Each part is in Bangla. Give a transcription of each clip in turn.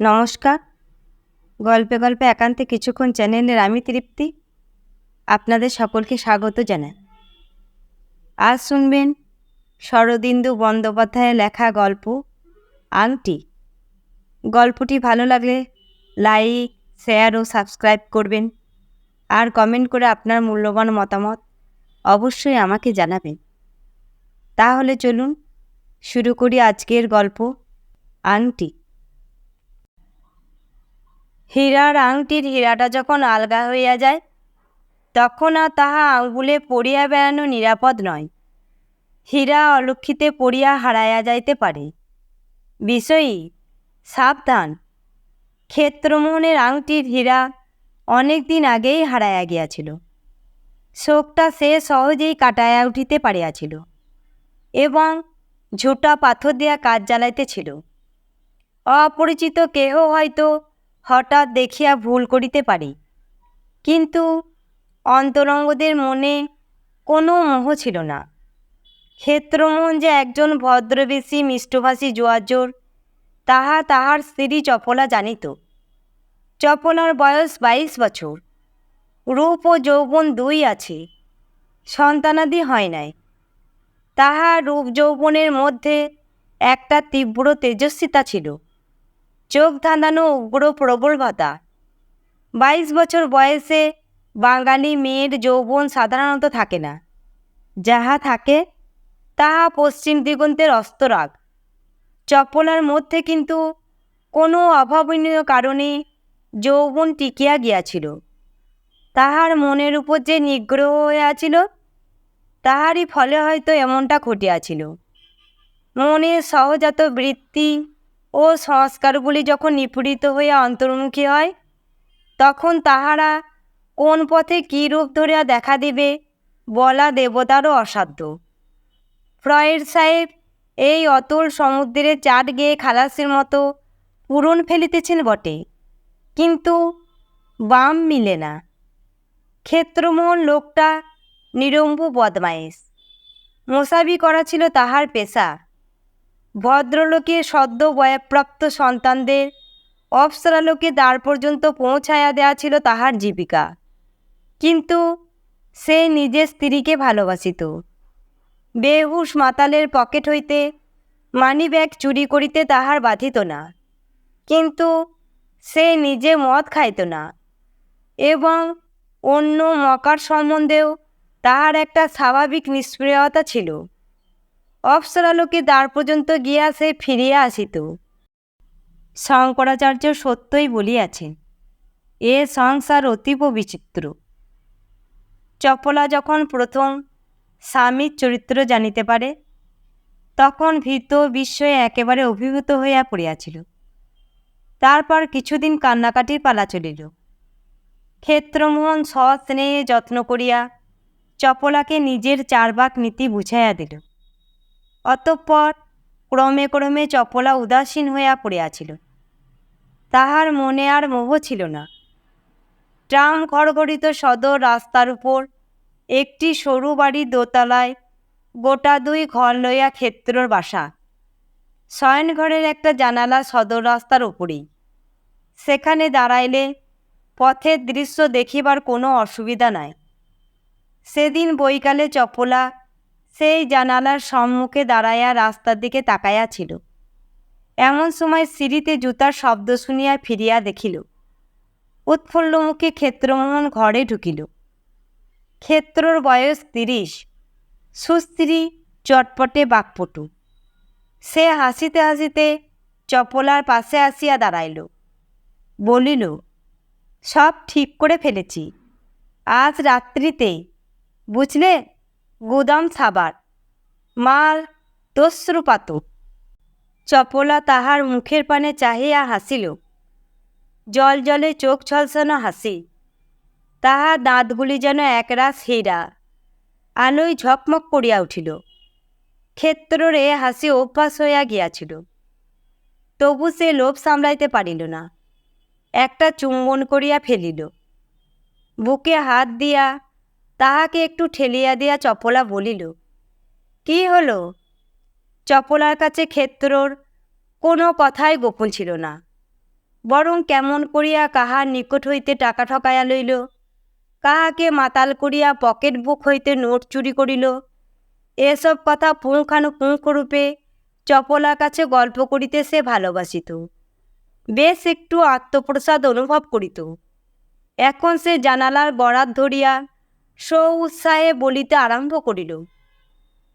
নমস্কার। গল্পে গল্পে একান্তে কিছুক্ষণ চ্যানেলের আমি তৃপ্তি। আপনাদের সকলকে স্বাগত জানাই। আজ শুনবেন শরদিন্দু বন্দ্যোপাধ্যায়ের লেখা গল্প, আংটি। গল্পটি ভালো লাগলে লাইক, শেয়ার ও সাবস্ক্রাইব করবেন। আর কমেন্ট করে আপনার মূল্যবান মতামত অবশ্যই আমাকে জানাবেন। তাহলে চলুন শুরু করি আজকের গল্প, আংটি। হীরার আংটির হীরাটা যখন আলগা হইয়া যায়, তখন আর তাহা আঙ্গুলে পড়িয়া বেড়ানো নিরাপদ নয়। হীরা অলক্ষিতে পড়িয়া হারাইয়া যাইতে পারে। বিষয়ী, সাবধান। ক্ষেত্রমোহনের আংটির হীরা অনেক দিন আগেই হারাইয়া গিয়াছিল। শোকটা সে সহজেই কাটাইয়া উঠিতে পারিয়াছিল এবং ঝোটা পাথর দিয়া কাজ জ্বালাইতেছিল। অপরিচিত কেহ হয়তো হঠাৎ দেখিয়া ভুল করিতে পারি। কিন্তু অন্তরঙ্গদের মনে কোনো মোহ ছিল না। ক্ষেত্রমোহন যে একজন ভদ্রবেশী, মিষ্টভাষী জোয়াজোর তাহা তাহার স্ত্রী চপলা জানিত। চপলার বয়স বাইশ বছর। রূপ ও যৌবন দুই আছে। সন্তানাদি হয় নাই। তাহার রূপ যৌবনের মধ্যে একটা তীব্র তেজস্বিতা ছিল। চোখ ধাঁধানো উগ্র প্রবলভতা বাইশ বছর বয়সে বাঙালি মেয়ের যৌবন সাধারণত থাকে না। যাহা থাকে, তাহা পশ্চিম দিগন্তের অস্তরাগ। চপলার মধ্যে কিন্তু কোনো অভাবনীয় কারণে যৌবন টিকিয়া গিয়াছিল। তাহার মনের উপর যে নিগ্রহ হইয়াছিল, তাহারই ফলে হয়তো এমনটা ঘটিয়াছিল। মনের সহজাত বৃত্তি ও সংস্কারগুলি যখন নিপীড়িত হইয়া অন্তর্মুখী হয়, তখন তাহারা কোন পথে কী রূপ ধরিয়া দেখা দিবে বলা দেবতারও অসাধ্য। ফ্রয়েড সাহেব এই অতল সমুদ্রে চাট গিয়ে খালাসের মতো পূরণ ফেলিতেছেন বটে, কিন্তু বাম মিলে না। ক্ষেত্রমোহন লোকটা নিরম্ব বদমায়েশ। মশাবি করা ছিল তাহার পেশা। ভদ্রলোকের সদ্য বয়প্রাপ্ত সন্তানদের অপসরালোকে দ্বার পর্যন্ত পৌঁছায়া দেয়া ছিল তাহার জীবিকা। কিন্তু সে নিজের স্ত্রীকে ভালোবাসিত। বেহুশ মাতালের পকেট হইতে মানি ব্যাগ চুরি করিতে তাহার বাধিত না। কিন্তু সে নিজে মদ খাইত না এবং অন্য মকার সম্বন্ধেও তাহার একটা স্বাভাবিক নিষ্ক্রিয়তা ছিল। অপসরালোকে দ্বার পর্যন্ত গিয়া সে ফিরিয়া আসিত। শঙ্করাচার্য সত্যই বলিয়াছেন, এ সংসার অতীব বিচিত্র। চপলা যখন প্রথম স্বামীর চরিত্র জানিতে পারে, তখন ভীত বিস্ময়ে একেবারে অভিভূত হইয়া পড়িয়াছিল। তারপর কিছুদিন কান্নাকাটির পালা চলিল। ক্ষেত্রমোহন সস্নেহে যত্ন করিয়া চপলাকে নিজের চারবাক নীতি বুঝাইয়া দিল। অতঃপর ক্রমে ক্রমে চপলা উদাসীন হইয়া পড়িয়াছিল। তাহার মনে আর মোহ ছিল না। ট্রাম খড়গড়িত সদর রাস্তার উপর একটি সরু বাড়ির দোতলায় গোটা দুই ঘর লইয়া ক্ষেত্রর বাসা। শয়নঘরের একটা জানালা সদর রাস্তার উপরেই। সেখানে দাঁড়াইলে পথের দৃশ্য দেখিবার কোনো অসুবিধা নাই। সেদিন বৈকালে চপলা সেই জানালার সম্মুখে দাঁড়াইয়া রাস্তার দিকে তাকাইয়া ছিল। এমন সময় সিঁড়িতে জুতার শব্দ শুনিয়া ফিরিয়া দেখিল। উৎফুল্ল মুখে ক্ষেত্রমোহন ঘরে ঢুকিল। ক্ষেত্রর বয়স তিরিশ। সুস্ত্রী, চটপটে বাকপটু। সে হাসিতে হাসিতে চপলার পাশে আসিয়া দাঁড়াইল। বলিল, সব ঠিক করে ফেলেছি। আজ রাত্রিতে, বুঝলে গুদাম সাবার মাল তশ্রুপাত চপলা তাহার মুখের পানে চাহিয়া হাসিল। জল জলে চোখ ছলসানো হাসি। তাহার দাঁতগুলি যেন একরাশ হীরা। আলোয় ঝকমক করিয়া উঠিল। ক্ষেত্রর হাসি অভ্যাস হইয়া গিয়াছিল। তবু সে লোভ সামলাইতে পারিল না। একটা চুম্বন করিয়া ফেলিল। বুকে হাত দিয়া তাহাকে একটু ঠেলিয়া দিয়া চপলা বলিল, কি হলো? চপলার কাছে ক্ষেত্রর কোনো কথাই গোপন ছিল না। বরং কেমন করিয়া কাহার নিকট হইতে টাকা ঠকাইয়া লইল, কাহাকে মাতাল করিয়া পকেট বুক হইতে নোট চুরি করিল, এসব কথা পুঙ্খানুপুঙ্খরূপে চপলার কাছে গল্প করিতে সে ভালোবাসিত। বেশ একটু আত্মপ্রসাদ অনুভব করিত। এখন সে জানালার বরাত ধরিয়া সৌ উৎসাহে বলিতে আরম্ভ করিল,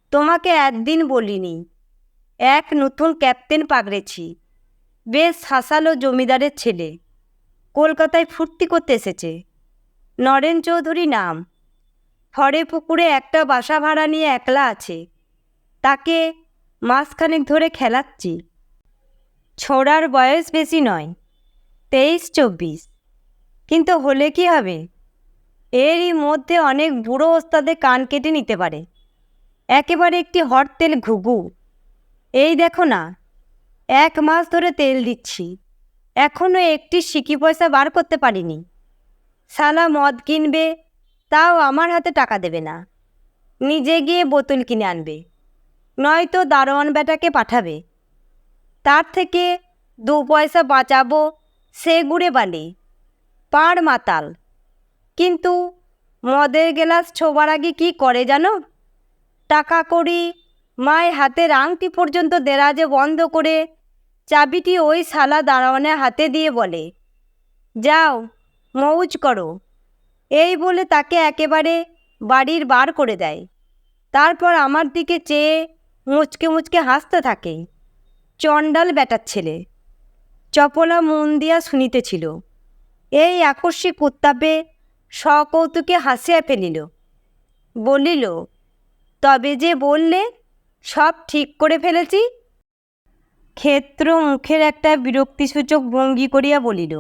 তোমাকে একদিন বলিনি, এক নতুন ক্যাপ্টেন পাগড়েছি, বেশ হাসালো জমিদারের ছেলে, কলকাতায় ফুর্তি করতে এসেছে, নরেন চৌধুরী নাম, হরে পুকুরে একটা বাসা ভাড়া নিয়ে একলা আছে, তাকে মাসখানেক ধরে খেলাচ্ছি, ছোড়ার বয়স বেশি নয়, তেইশ চব্বিশ, কিন্তু হলে কি হবে? এরই মধ্যে অনেক বুড়ো ওস্তাদে কান কেটে নিতে পারে। একেবারে একটি হট তেল ঘুঘু। এই দেখো না, এক মাস ধরে তেল দিচ্ছি। এখনও একটি সিকি পয়সা বার করতে পারিনি। শালা মদ কিনবে, তাও আমার হাতে টাকা দেবে না। নিজে গিয়ে বোতল কিনে আনবে, নয়তো দারোয়ান বেটাকে পাঠাবে। তার থেকে দু পয়সা বাঁচাবো, সে গুড়ে বালি পাড় মাতাল। কিন্তু মদের গেলাস ছোবার আগে কী করে জানো? টাকা করি মায়ের হাতের আংটি পর্যন্ত দেরাজে বন্ধ করে চাবিটি ওই শালা দারোয়ানের হাতে দিয়ে বলে, যাও, মৌজ করো। এই বলে তাকে একেবারে বাড়ির বার করে দেয়। তারপর আমার দিকে চেয়ে মুচকে মুচকে হাসতে থাকে চণ্ডাল বেটার ছেলে। চপলা মন দিয়া শুনিতেছিল, এই আকস্মিক উত্তাপে সকৌতুকে হাসিয়া ফেলিল। বলিল, তবে যে বললে, সব ঠিক করে ফেলেছি? ক্ষেত্র মুখের একটা বিরক্তিসূচক ভঙ্গি করিয়া বলিল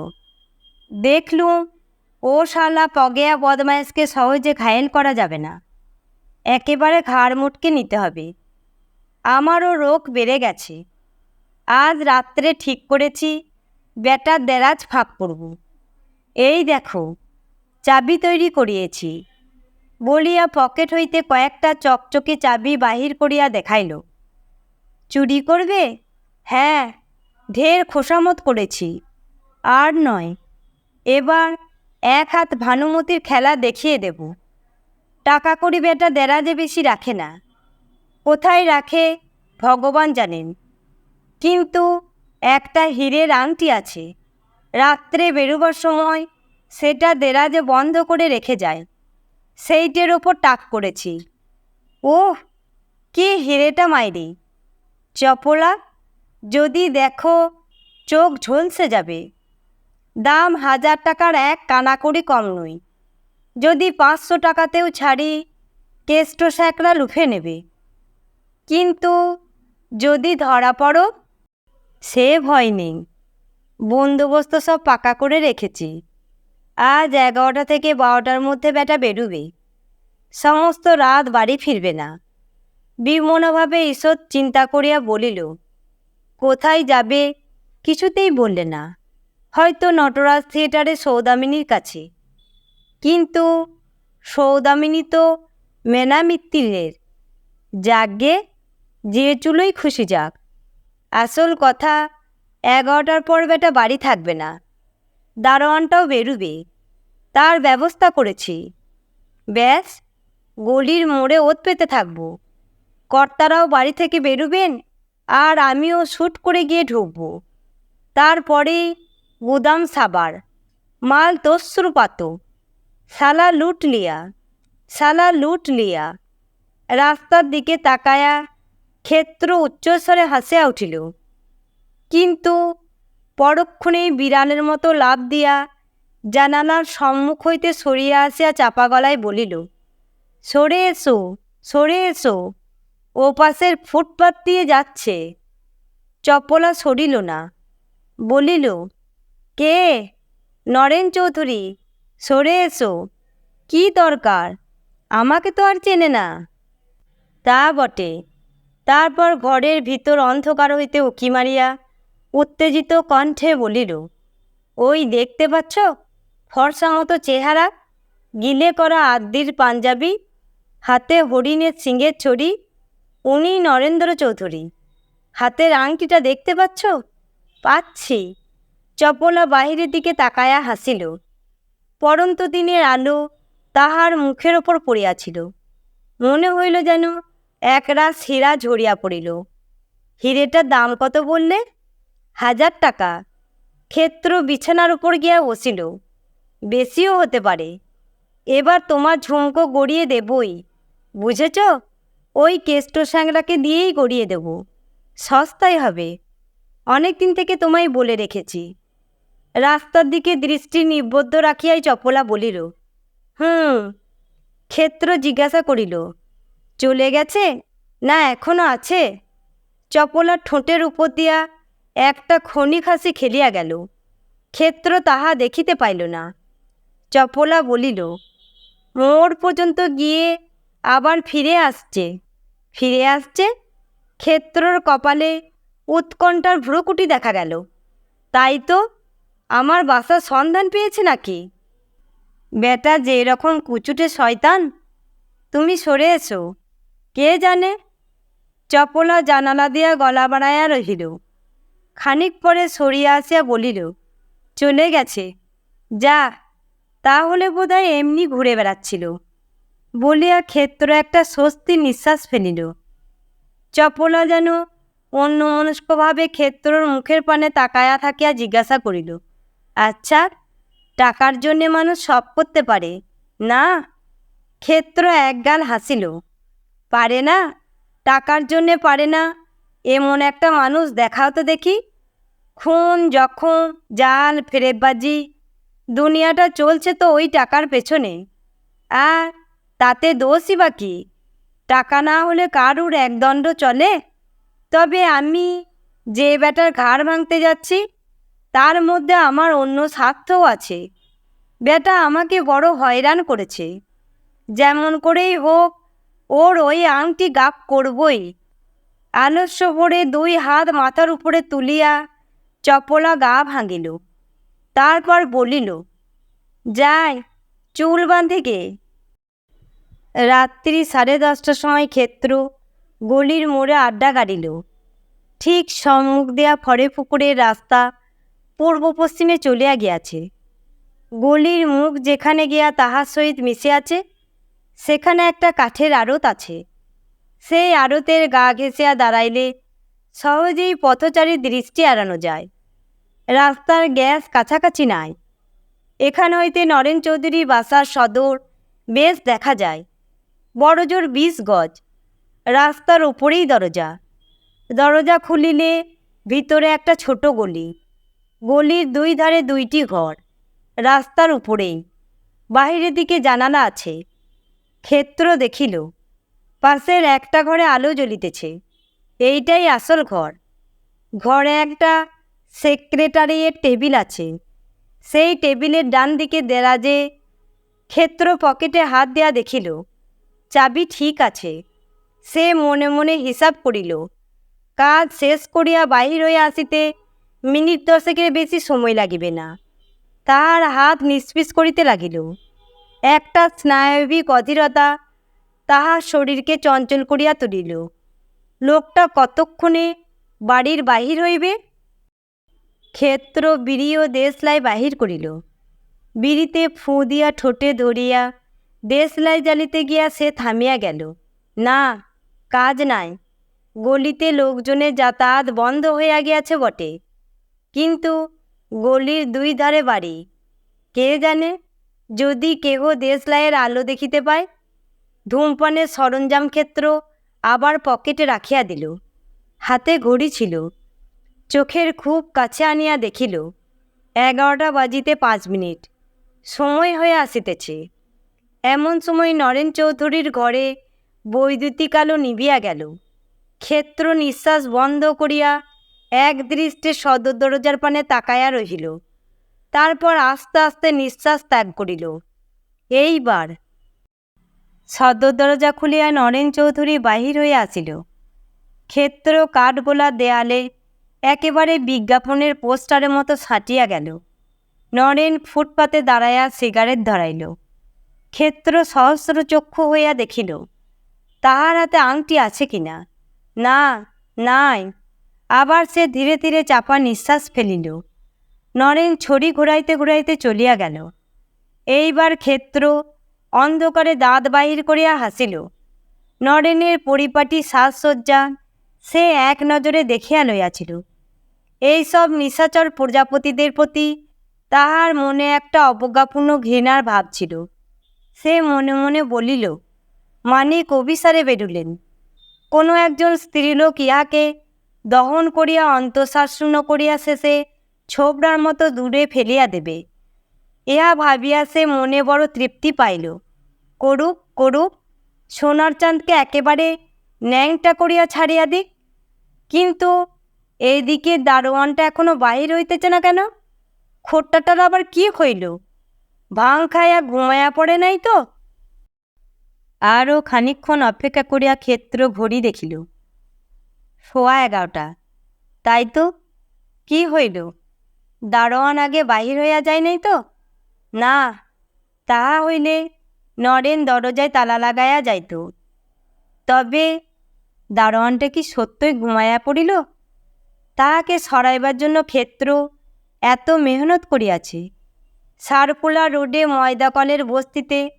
দেখলুম ও শালা পগেয়া বদমাইশকে সহজে ঘায়েল করা যাবে না। একেবারে ঘাড় মুটকে নিতে হবে। আমারও রোগ বেড়ে গেছে। আজ রাত্রে ঠিক করেছি বেটার দেরাজ ফাঁক করব। এই দেখো চাবি তৈরি করিয়েছি। বলিয়া পকেট হইতে কয়েকটা চকচকে চাবি বাহির করিয়া দেখাইল। চুরি করবে? হ্যাঁ ঢের খোসামত করেছি। আর নয়, এবার এক হাত ভানুমতির খেলা দেখিয়ে দেব। টাকা করি বেটা দেরাজে বেশি রাখে না। কোথায় রাখে ভগবান জানেন। কিন্তু একটা হীরের আংটি আছে। রাত্রে বেরোবার সময় সেটা দেরাজে বন্ধ করে রেখে যায়। সেইটের ওপর টাক করেছি। ওহ, কি হিরেটা মাইরি। চপলা, যদি দেখো চোখ ঝলসে যাবে। দাম হাজার টাকার এক কানাকড়ি কম নই যদি পাঁচশো টাকাতেও ছাড়ি, কেষ্ট স্যাকরা লুফে নেবে। কিন্তু যদি ধরা পড়ো, সে ভয় নেই। বন্দোবস্ত সব পাকা করে রেখেছি। আজ এগারোটা থেকে বারোটার মধ্যে বেটা বেরুবে। সমস্ত রাত বাড়ি ফিরবে না। বিমনভাবে ঈশ্বর চিন্তা করিয়া বলিল, কোথায় যাবে? কিছুতেই বললে না। হয়তো নটরাজ থিয়েটারে সৌদামিনীর কাছে। কিন্তু সৌদামিনী তো মেনামিত্তিরের যাগ্যে যে চুলোই খুশি যাক। আসল কথা, এগারোটার পর বেটা বাড়ি থাকবে না। দারোয়ানটাও বেরুবে। তার ব্যবস্থা করেছি। ব্যাস, গলির মোড়ে ওত পেতে থাকব। কর্তারাও বাড়ি থেকে বেরুবেন আর আমিও শ্যুট করে গিয়ে ঢুকবো। তারপরেই গুদাম সাবার, মাল তস্রুপাত শালা লুট লিয়া, শালা লুট লিয়া। রাস্তার দিকে তাকায়া ক্ষেত্র উচ্চস্বরে হাসিয়া উঠিল। কিন্তু পরক্ষণেই বিড়ালের মতো লাভ দিয়া জানালার সম্মুখ হইতে সরিয়া আসিয়া চাপা গলায় বলিল, সরে এসো সরে এসো। ও পাশের ফুটপাত দিয়ে যাচ্ছে চপলা সরিল না। বলিল, কে? নরেন চৌধুরী, সরে এসো। কি দরকার? আমাকে তো আর চেনে না তা বটে। তারপর ঘরের ভিতর অন্ধকার হইতে উকি মারিয়া উত্তেজিত কণ্ঠে বলিল, ওই দেখতে পাচ্ছ? ফর্সা মতো চেহারা, গিলে করা আদ্দির পাঞ্জাবি, হাতে হরিণের সিংহের ছড়ি, উনি নরেন্দ্র চৌধুরী। হাতের আংটিটা দেখতে পাচ্ছ? পাচ্ছি। চপলা বাহিরের দিকে তাকায়া হাসিল। পরন্ত দিনের আলো তাহার মুখের ওপর পড়িয়াছিল মনে হইল যেন একরাশ হীরা ঝরিয়া পড়িল। হিরেটার দাম কত বললে? হাজার টাকা। ক্ষেত্র বিছানার উপর গিয়া বসিল। বেশিও হতে পারে। এবার তোমার ঝুমকো গড়িয়ে দেবই, বুঝেছ? ওই কেষ্ট স্যাংরাকে দিয়েই গড়িয়ে দেব। সস্তায় হবে। অনেক দিন থেকে তোমায় বলে রেখেছি। রাস্তার দিকে দৃষ্টি নিবদ্ধ রাখিয়াই চপলা বলিল, হুম, ক্ষেত্র জিজ্ঞাসা করিল, চলে গেছে না এখনও আছে? চপলার ঠোঁটের উপর দিয়া একটা ক্ষণিক হাসি খেলিয়া গেল। ক্ষেত্র তাহা দেখিতে পাইল না। চপলা বলিল মোড় পর্যন্ত গিয়ে আবার ফিরে আসছে। ফিরে আসছে? ক্ষেত্রর কপালে উৎকণ্ঠার ভ্রুকুটি দেখা গেল। তাই তো আমার বাসার সন্ধান পেয়েছে নাকি? বেটা, যে রকম কুচুটে শয়তান, তুমি সরে এসো। কে জানে? চপলা জানালা দিয়া গলা বাড়াইয়া রহিল। খানিক পরে সরিয়া আসিয়া বলিল, চলে গেছে। যা তাহলে বোধহয় এমনি ঘুরে বেড়াচ্ছিল। বলিয়া ক্ষেত্র একটা স্বস্তি নিঃশ্বাস ফেলিল। চপলা যেন অন্যমনস্কভাবে ক্ষেত্রর মুখের পানে তাকায়া থাকিয়া জিজ্ঞাসা করিল আচ্ছা টাকার জন্যে মানুষ সব করতে পারে? না, ক্ষেত্র একগাল হাসিল। পারে না, টাকার জন্যে পারে না, এমন একটা মানুষ দেখাও তো দেখি। খুন জখম জাল ফেরেববাজি দুনিয়াটা চলছে তো ওই টাকার পেছনে আর তাতে দোষই বা কি? টাকা না হলে কারুর একদণ্ড চলে? তবে আমি যে বেটার ঘাড় ভাঙতে যাচ্ছি, তার মধ্যে আমার অন্য স্বার্থও আছে। বেটা আমাকে বড় হয়রান করেছে। যেমন করেই হোক, ওর ওই আংটি গাপ করবই। আলস্য ভরে দুই হাত মাথার উপরে তুলিয়া চপলা গা ভাঙিল। তারপর বলিল, যাই, চুল বাঁধে গে। রাত্রি সাড়ে দশটার সময় ক্ষেত্র গলির মোড়ে আড্ডা গাড়িল। ঠিক সম্মুখ দেয়া ফরে পুকুরের রাস্তা পূর্ব পশ্চিমে চলিয়া গিয়াছে। গলির মুখ যেখানে গিয়া তাহার সহিত মিশে আছে, সেখানে একটা কাঠের আড়ত আছে। সেই আড়তের গা ঘেঁষিয়া দাঁড়াইলে সহজেই পথচারীর দৃষ্টি এড়ানো যায়। রাস্তার গ্যাস কাছাকাছি নাই। এখান হইতে নরেন চৌধুরী বাসার সদর বেশ দেখা যায়। বড়জোর বিশ গজ। রাস্তার উপরেই দরজা। দরজা খুলিলে ভিতরে একটা ছোট গলি। গলির দুই ধারে দুইটি ঘর। রাস্তার উপরেই। বাহিরের দিকে জানালা আছে। ক্ষেত্র দেখিল। পাশের একটা ঘরে আলো জ্বলিতেছে। এইটাই আসল ঘর। ঘরে একটা সেক্রেটারিয়ের টেবিল আছে। সেই টেবিলের ডান দিকে দেরাজে ক্ষেত্র পকেটে হাত দেয়া দেখিল, চাবি ঠিক আছে। সে মনে মনে হিসাব করিল, কাজ শেষ করিয়া বাহির হইয়া আসিতে মিনিট দশেকের বেশি সময় লাগিবে না। তাহার হাত নিষ্পিস করিতে লাগিল। একটা স্নায়বিক অধীরতা তাহার শরীরকে চঞ্চল করিয়া তুলিল, লোকটা কতক্ষণে বাড়ির বাহির হইবে? ক্ষেত্র বিড়িও দেশলাই বাহির করিল। বিড়িতে ফুঁ দিয়া ঠোঁটে ধরিয়া দেশলাই জ্বালিতে গিয়া সে থামিয়া গেল। না, কাজ নাই। গলিতে লোকজনের যাতায়াত বন্ধ হইয়া গিয়াছে বটে। কিন্তু গলির দুই ধারে বাড়ি। কে জানে, যদি কেহ দেশলাইয়ের আলো দেখিতে পায়? ধূমপানের সরঞ্জাম ক্ষেত্র আবার পকেটে রাখিয়া দিল। হাতে ঘড়ি ছিল। চোখের খুব কাছে আনিয়া দেখিল, এগারোটা বাজিতে পাঁচ মিনিট। সময় হয়ে আসিতেছে। এমন সময় নরেন চৌধুরীর ঘরে বৈদ্যুতিক আলো নিবিয়া গেল। ক্ষেত্র নিঃশ্বাস বন্ধ করিয়া এক দৃষ্টে সদর দরজার পানে তাকায়া রহিল। তারপর আস্তে আস্তে নিঃশ্বাস ত্যাগ করিল। এইবার সদর দরজা খুলিয়া নরেন চৌধুরী বাহির হইয়া আসিল। ক্ষেত্র কাঠগোলা দেয়ালে একেবারে বিজ্ঞাপনের পোস্টারের মতো ছাটিয়া গেল। নরেন ফুটপাতে দাঁড়াইয়া সিগারেট ধরাইল। ক্ষেত্র সহস্র চক্ষু হইয়া দেখিল, তাহার হাতে আংটি আছে কিনা? না, নাই। আবার সে ধীরে ধীরে চাপা নিঃশ্বাস ফেলিল। নরেন ছড়ি ঘুরাইতে ঘুরাইতে চলিয়া গেল। এইবার ক্ষেত্র অন্ধকারে দাঁত বাহির করিয়া হাসিল। নরেনের পরিপাটি সাজসজ্জা সে এক নজরে দেখিয়া লইয়াছিল। এইসব নিশাচর প্রজাপতিদের প্রতি তাহার মনে একটা অবজ্ঞাপূর্ণ ঘৃণার ভাব ছিল। সে মনে মনে বলিল, মানিক অভিসারে বেরুলেন। কোনো একজন স্ত্রীলোক ইহাকে দহন করিয়া অন্তঃশ্বাসশূন্য করিয়া শেষে ছোবড়ার মতো দূরে ফেলিয়া দেবে ইহা ভাবিয়া সে মনে বড় তৃপ্তি পাইল। করুক করুক সোনার চাঁদকে একেবারে ন্যাংটা করিয়া ছাড়িয়া দিক। কিন্তু এইদিকে দারোয়ানটা এখনও বাহির হইতেছে না কেন? খোট্টাটার আবার কি হইল? ভাং খাইয়া ঘুমাইয়া পড়ে নাই তো? আরও খানিকক্ষণ অপেক্ষা করিয়া ক্ষেত্র ঘড়ি দেখিল। শোয়া এগারোটা। তাই তো? কি হইল? দারোয়ান আগে বাহির হইয়া যায় নাই তো? না, তাহা হইলে নরেন দরজায় তালা লাগাইয়া যাইত। তবে দারোয়ানটা কি সত্যই ঘুমাইয়া পড়িল? তাহাকে সরাইবার জন্য ক্ষেত্র এত মেহনত করিয়াছে। সারকুলা রোডে ময়দা কলের বস্তিতে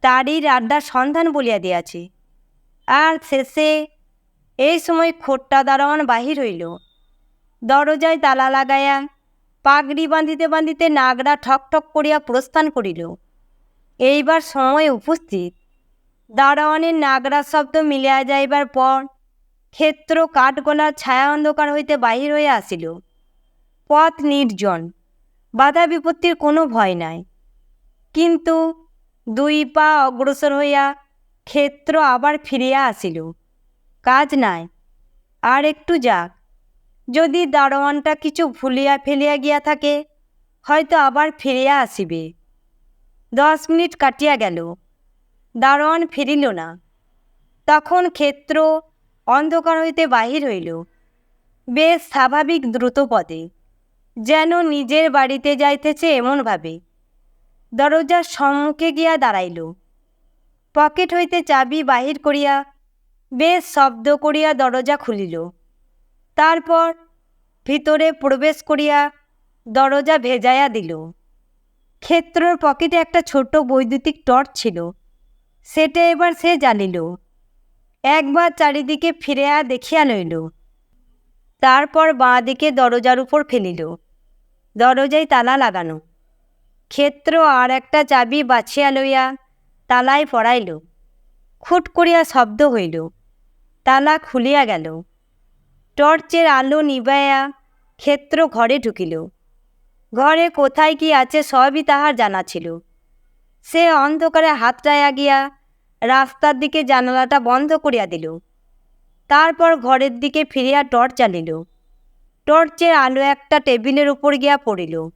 তারই আড্ডার সন্ধান বলিয়া দিয়াছে। আর শেষে এই সময় খোট্টা দারোয়ান বাহির হইল। দরজায় তালা লাগাইয়া, পাগড়ি বাঁধিতে বাঁধিতে নাগরা ঠক ঠক করিয়া প্রস্থান করিল। এইবার সময় উপস্থিত। দারোয়ানের নাগরা শব্দ মিলিয়া যাইবার পর ক্ষেত্র কাঠগোলার ছায়া অন্ধকার হইতে বাহির হইয়া আসিল। পথ নির্জন, বাধা বিপত্তির কোনো ভয় নাই। কিন্তু দুই পা অগ্রসর হইয়া ক্ষেত্র আবার ফিরিয়া আসিল। কাজ নাই, আর একটু যাক। যদি দারোয়ানটা কিছু ভুলিয়া ফেলিয়া গিয়া থাকে, হয়তো আবার ফিরিয়া আসিবে। দশ মিনিট কাটিয়া গেল। দারোয়ান ফিরিল না। তখন ক্ষেত্র অন্ধকার হইতে বাহির হইল। বেশ স্বাভাবিক দ্রুত পদে যেন নিজের বাড়িতে যাইতেছে এমনভাবে। দরজার সম্মুখে গিয়া দাঁড়াইল। পকেট হইতে চাবি বাহির করিয়া বেশ শব্দ করিয়া দরজা খুলিল। তারপর ভিতরে প্রবেশ করিয়া দরজা ভেজাইয়া দিল। ক্ষেত্রর পকেটে একটা ছোট বৈদ্যুতিক টর্চ ছিল। সেটা এবার সে জ্বালিল একবার চারিদিকে ফিরিয়া দেখিয়া লইল। তারপর বাঁ দিকে দরজার উপর ফেলিল। দরজায় তালা লাগানো। ক্ষেত্র আর একটা চাবি বাছিয়া লইয়া তালায় পড়াইল। খুট করিয়া শব্দ হইল। তালা খুলিয়া গেল। টর্চের আলো নিবাইয়া ক্ষেত্র ঘরে ঢুকিল। ঘরে কোথায় কি আছে সবই তাহার জানা ছিল। সে অন্ধকারে হাতটায় গিয়া রাস্তার দিকে জানালাটা বন্ধ করিয়া দিল। তারপর ঘরের দিকে ফিরিয়া টর্চ জ্বালিল টর্চের আলো একটা টেবিলের উপর গিয়া পড়িল।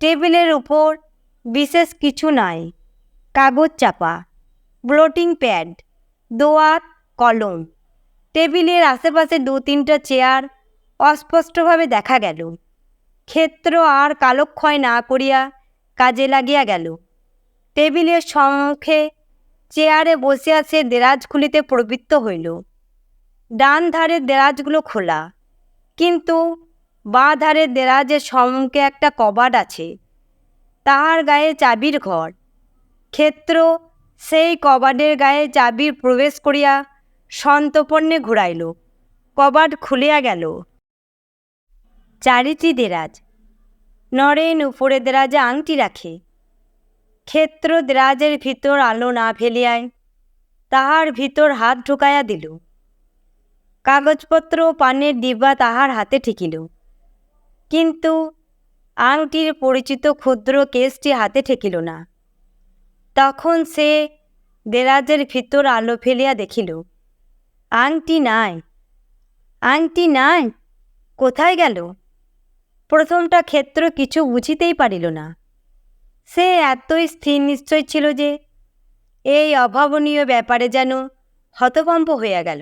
টেবিলের উপর বিশেষ কিছু নাই। কাগজ চাপা, ব্লোটিং প্যাড, দোয়াত, কলম। টেবিলের আশেপাশে দু তিনটা চেয়ার অস্পষ্টভাবে দেখা গেল। ক্ষেত্র আর কালক্ষয় না করিয়া কাজে লাগিয়া গেল। টেবিলের সম্মুখে চেয়ারে বসিয়া সে দেরাজ খুলিতে প্রবৃত্ত হইল। ডান ধারের দেরাজগুলো খোলা। কিন্তু বাঁ ধারের দেরাজের সম্মুখে একটা কবাট আছে। তাহার গায়ে চাবির ঘর। ক্ষেত্র সেই কবাটের গায়ে চাবির প্রবেশ করিয়া সন্তপর্ণে ঘুরাইল। কবাট খুলিয়া গেল। চারিটি দেরাজ। নরেন উপরে দেরাজে আংটি রাখে। ক্ষেত্র দেরাজের ভিতর আলো না ফেলিয়ায় তাহার ভিতর হাত ঢুকাইয়া দিল। কাগজপত্র পানের ডিব্বা তাহার হাতে ঠেকিল। কিন্তু আংটির পরিচিত ক্ষুদ্র কেসটি হাতে ঠেকিল না। তখন সে দেরাজের ভিতর আলো ফেলিয়া দেখিল, আংটি নাই। আংটি নাই? কোথায় গেল? প্রথমটা ক্ষেত্র কিছু বুঝিতেই পারিল না। সে এতই স্থির নিশ্চয় ছিল যে এই অভাবনীয় ব্যাপারে যেন হতভম্ব হইয়া গেল।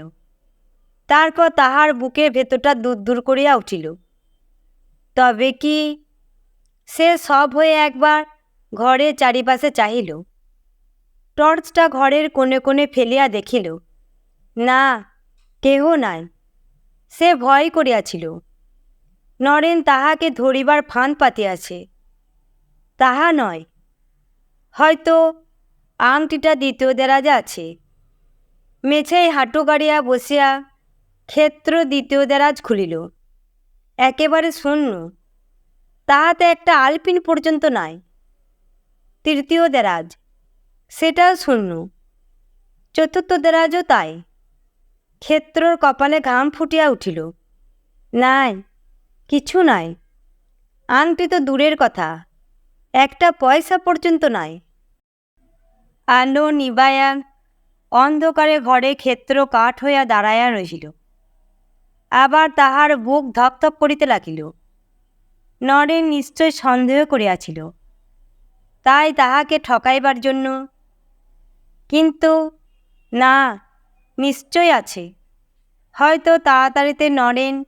তারপর তাহার বুকের ভেতরটা দূর দূর করিয়া উঠিল। তবে কি সে সব হয়ে একবার ঘরের চারিপাশে চাহিল। টর্চটা ঘরের কোণে কোণে ফেলিয়া দেখিল, না, কেহ নাই। সে ভয় করিয়াছিল। নরেন তাহাকে ধরিবার ফাঁদ পাতিয়াছে তাহা নয়। হয়তো আংটিটা দ্বিতীয় দেরাজে আছে। মেঝেই হাঁটু গাড়িয়া বসিয়া ক্ষেত্র দ্বিতীয় দেরাজ খুলিল। একেবারে শূন্য। তাহাতে একটা আলপিন পর্যন্ত নাই। তৃতীয় দেরাজ, সেটাও শূন্য। চতুর্থ দেরাজও তাই। ক্ষেত্রর কপালে ঘাম ফুটিয়া উঠিল। নাই, কিছু নাই। আংটি তো দূরের কথা। একটা পয়সা পর্যন্ত নাই। আলো নিবায়া অন্ধকারে ঘরে ক্ষেত্র কাঠ হইয়া দাঁড়াইয়া রহিল। আবার তাহার বুক ধপধপ করিতে লাগিল। নরেন নিশ্চয় সন্দেহ করিয়াছিল। তাই তাহাকে ঠকাইবার জন্য। কিন্তু না, নিশ্চয় আছে। হয়তো তাড়াতাড়িতে নরেন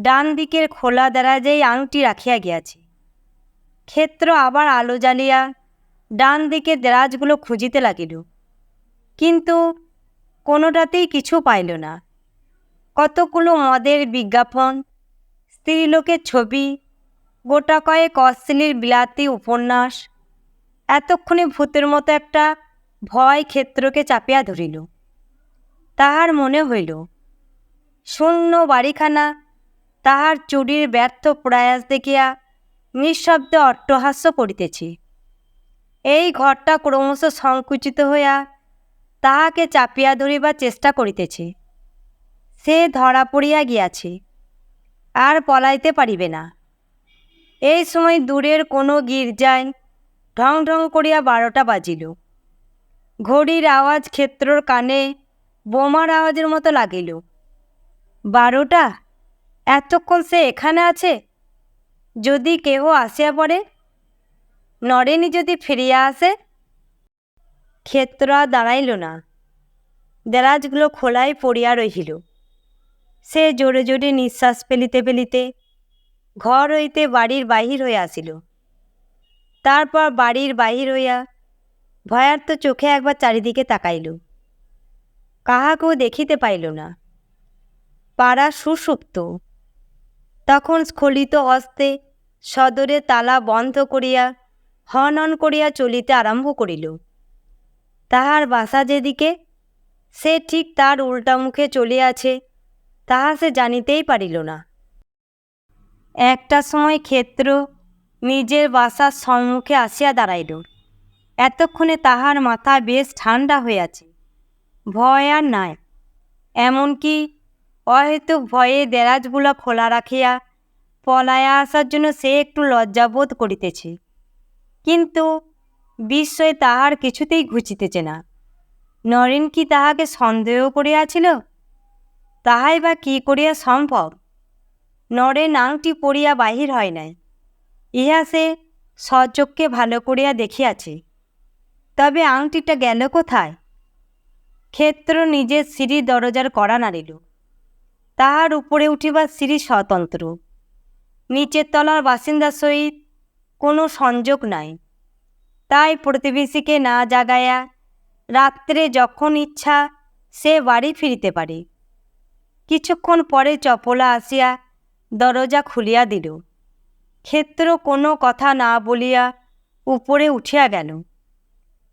ডান দিকের খোলা দ্বারা যেই আংটি রাখিয়া গিয়াছে। ক্ষেত্র আবার আলো জ্বালিয়া ডান দিকে দেরাজগুলো খুঁজিতে লাগিল। কিন্তু কোনোটাতেই কিছু পাইল না। কতগুলো মদের বিজ্ঞাপন, স্ত্রীলোকের ছবি, গোটা কয়েক অশ্লীল বিলাতি উপন্যাস, এতক্ষণে ভূতের মতো একটা ভয় ক্ষেত্রকে চাপিয়া ধরিল। তাহার মনে হইল, শূন্য বাড়িখানা তাহার চুরির ব্যর্থ প্রয়াস দেখিয়া নিঃশব্দে অট্টহাস্য করিতেছে এই ঘরটা ক্রমশ সংকুচিত হইয়া তাহাকে চাপিয়া ধরিবার চেষ্টা করিতেছে। সে ধরা পড়িয়া গিয়াছে, আর পলাইতে পারিবে না। এই সময় দূরের কোনো গির্জায় ঢং ঢং করিয়া বারোটা বাজিল। ঘড়ির আওয়াজ ক্ষেত্রর কানে, বোমার আওয়াজের মতো লাগিল। বারোটা? এতক্ষণ সে এখানে আছে? যদি কেহ আসিয়া পড়ে নরেনি যদি ফিরিয়া আসে ক্ষেত্র দাঁড়াইল না। দেরাজগুলো খোলাই পড়িয়া রহিল। সে জোরে জোরে নিঃশ্বাস ফেলিতে ফেলিতে ঘর হইতে বাড়ির বাহির হইয়া আসিল। তারপর বাড়ির বাহির হইয়া ভয়ার্ত চোখে একবার চারিদিকে তাকাইল। কাহাকেও দেখিতে পাইল না। পাড়া সুসুপ্ত। তখন স্খলিত হস্তে সদরে তালা বন্ধ করিয়া হন হন করিয়া চলিতে আরম্ভ করিল। তাহার বাসা যেদিকে, সে ঠিক তার উল্টা মুখে চলিয়াছে, তাহা সে জানিতেই পারিল না। একটা সময় ক্ষেত্র নিজের বাসার সম্মুখে আসিয়া দাঁড়াইল। এতক্ষণে তাহার মাথা বেশ ঠান্ডা হইয়াছে। ভয় আর নাই। এমনকি অহেতুক ভয়ে দেরাজগুলো খোলা রাখিয়া পলায়া আসার জন্য সে একটু লজ্জাবোধ করিতেছে। কিন্তু বিস্ময়ে তাহার কিছুতেই ঘুচিতেছে না। নরেন কি তাহাকে সন্দেহ করিয়াছিল? তাহাই বা কি করিয়া সম্ভব? নরেন আংটি পড়িয়া বাহির হয় নাই। ইহা সে স্বচক্ষে ভালো করিয়া দেখিয়াছে। তবে আংটিটা গেল কোথায়? ক্ষেত্র নিজের সিঁড়ি দরজার কড়া নাড়িল। তাহার উপরে উঠিবার সিঁড়ি স্বতন্ত্র। নিচের তলার বাসিন্দার সহিত কোনো সংযোগ নাই। তাই প্রতিবেশীকে না জাগাইয়া রাত্রে যখন ইচ্ছা সে বাড়ি ফিরিতে পারে। কিছুক্ষণ পরে চপলা আসিয়া দরজা খুলিয়া দিল। ক্ষেত্র কোনো কথা না বলিয়া উপরে উঠিয়া গেল।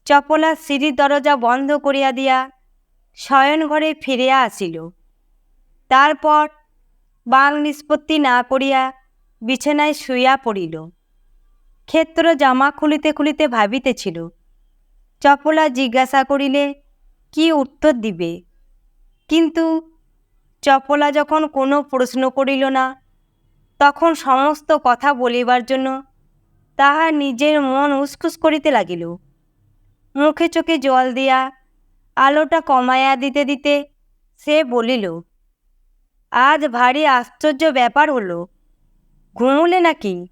চপলা সিঁড়ির দরজা বন্ধ করিয়া দিয়া শয়নঘরে ফিরিয়া আসিল। তারপর বাং নিষ্পত্তি না করিয়া বিছানায় শুইয়া পড়িল। ক্ষেত্র জামা খুলিতে খুলিতে ভাবিতেছিল, চপলা জিজ্ঞাসা করিলে, কি উত্তর দিবে? কিন্তু চপলা যখন কোনো প্রশ্ন করিল না, তখন সমস্ত কথা বলিবার জন্য তাহার নিজের মন উসখুস করিতে লাগিল। মুখে চোখে জল দিয়া আলোটা কমাইয়া দিতে দিতে সে বলিল, আজ ভারী আশ্চর্য ব্যাপার হলো ঘুমুলে নাকি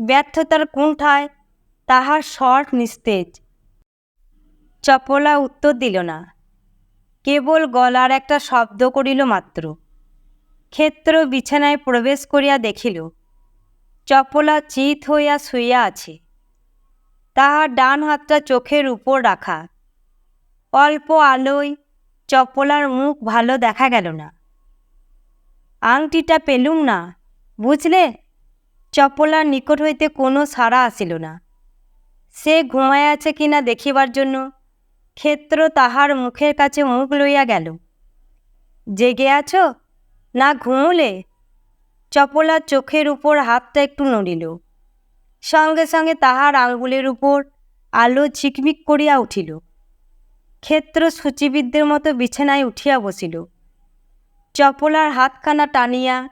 ব্যর্থতার কুণ্ঠায় তাহার শর্ট নিস্তেজ। চপলা উত্তর দিল না। কেবল গলার একটা শব্দ করিল মাত্র। ক্ষেত্র বিছানায় প্রবেশ করিয়া দেখিল, চপলা চিত হইয়া শুইয়া আছে। তাহার ডান হাতটা চোখের উপর রাখা। অল্প আলোয় চপলার মুখ ভালো দেখা গেল না। আংটিটা পেলুম না। বুঝলে? চপলার নিকট হইতে কোনো সাড়া আসিল না। সে ঘুমায় আছে কিনা দেখিবার জন্য ক্ষেত্র তাহার মুখের কাছে মুখ লইয়া গেল। জেগে আছো? না ঘুমুলে? চপলার চোখের উপর হাতটা একটু নড়িল। সঙ্গে সঙ্গে তাহার আঙ্গুলের উপর আলো ঝিকমিক করিয়া উঠিল। ক্ষেত্র সূচিবিদদের মতো বিছানায় উঠিয়া বসিল। চপলার হাতখানা টানিয়া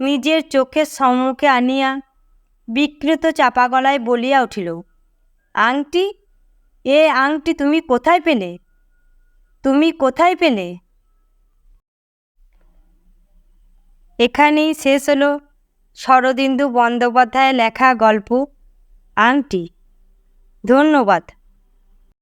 নিজের চোখের সম্মুখে আনিয়া বিকৃত চাপা গলায় বলিয়া উঠিল, আংটি, এ আংটি তুমি কোথায় পেলে? তুমি কোথায় পেলে? এখানেই শেষ হলো শরদিন্দু বন্দ্যোপাধ্যায়ের লেখা গল্প, আংটি। ধন্যবাদ।